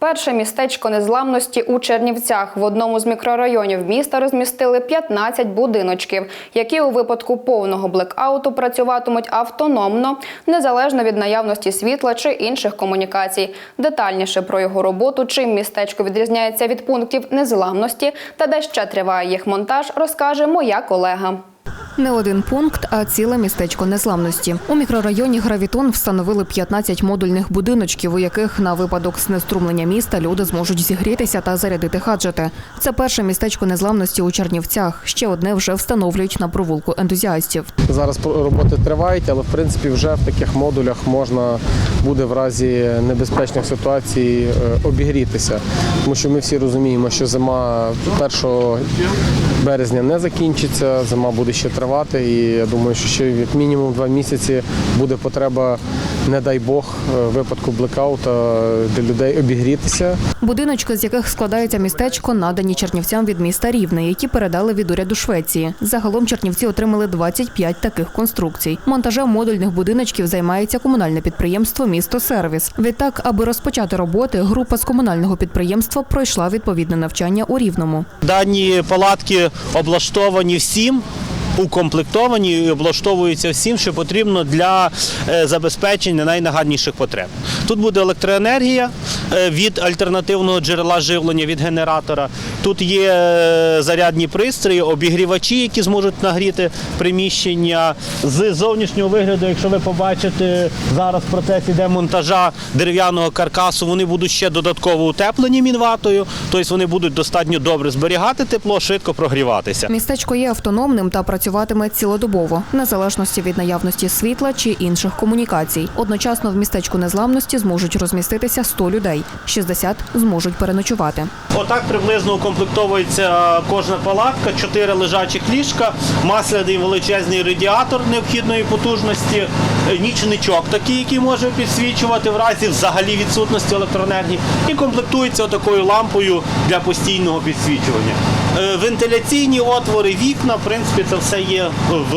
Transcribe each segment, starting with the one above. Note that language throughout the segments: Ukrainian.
Перше містечко незламності у Чернівцях. В одному з мікрорайонів міста розмістили 15 будиночків, які у випадку повного блекауту працюватимуть автономно, незалежно від наявності світла чи інших комунікацій. Детальніше про його роботу, чим містечко відрізняється від пунктів незламності та де ще триває їх монтаж, розкаже моя колега. Не один пункт, а ціле містечко незламності. У мікрорайоні Гравітон встановили 15 модульних будиночків, у яких на випадок знеструмлення міста люди зможуть зігрітися та зарядити гаджети. Це перше містечко незламності у Чернівцях. Ще одне вже встановлюють на провулку ентузіастів. Зараз роботи тривають, але в принципі вже в таких модулях можна буде в разі небезпечних ситуацій е, обігрітися. Тому що ми всі розуміємо, що зима 1 березня не закінчиться, зима буде ще тривати, і я думаю, що ще як мінімум два місяці буде потреба, не дай Бог, е, випадку блекаута для людей обігрітися. Будиночки, з яких складається містечко, надані чернівцям від міста Рівне, які передали від уряду Швеції. Загалом чернівці отримали 25 таких конструкцій. Монтажем модульних будиночків займається комунальне підприємство Місто Сервіс. Відтак, аби розпочати роботи, група з комунального підприємства пройшла відповідне навчання у Рівному. Дані палатки облаштовані всім. Укомплектовані і облаштовуються всім, що потрібно для е, забезпечення найнагальніших потреб. Тут буде електроенергія е, від альтернативного джерела живлення від генератора. Тут є е, зарядні пристрої, обігрівачі, які зможуть нагріти приміщення. З зовнішнього вигляду, якщо ви побачите, зараз процес іде монтажа дерев'яного каркасу, вони будуть ще додатково утеплені мінватою, тобто вони будуть достатньо добре зберігати тепло, швидко прогріватися. Містечко є автономним та працюватиме цілодобово, незалежності від наявності світла чи інших комунікацій. Одночасно в містечку незламності зможуть розміститися 100 людей, 60 зможуть переночувати. Отак приблизно укомплектовується кожна палатка, чотири лежачих ліжка, масляний величезний радіатор необхідної потужності, е, нічничок такий, який може підсвічувати в разі взагалі відсутності електроенергії, і комплектується такою лампою для постійного підсвічування. Е, Вентиляційні отвори, вікна, в принципі, це все є в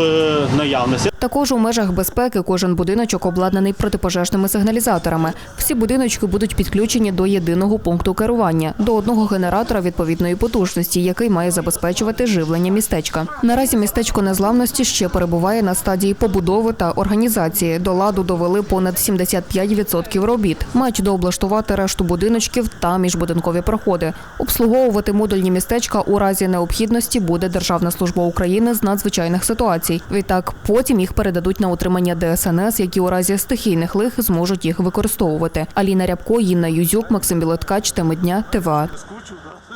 наявності. Також у межах безпеки кожен будиночок обладнаний протипожежними сигналізаторами. Всі будиночки будуть підключені до єдиного пункту керування, до одного генератора відповідної потужності, який має забезпечувати живлення містечка. Наразі містечко незламності ще перебуває на стадії побудови та організації. До ладу довели понад 75% робіт. Мають дооблаштувати решту будиночків та міжбудинкові проходи. Обслуговувати модульні містечка у разі необхідності буде Державна служба України з надзвичайних ситуацій. Відтак потім їх передадуть на утримання ДСНС, які у разі стихійних лих зможуть їх використовувати. Аліна Рябко, Інна Юзюк, Максим Білоткач, теми дня, ТВА.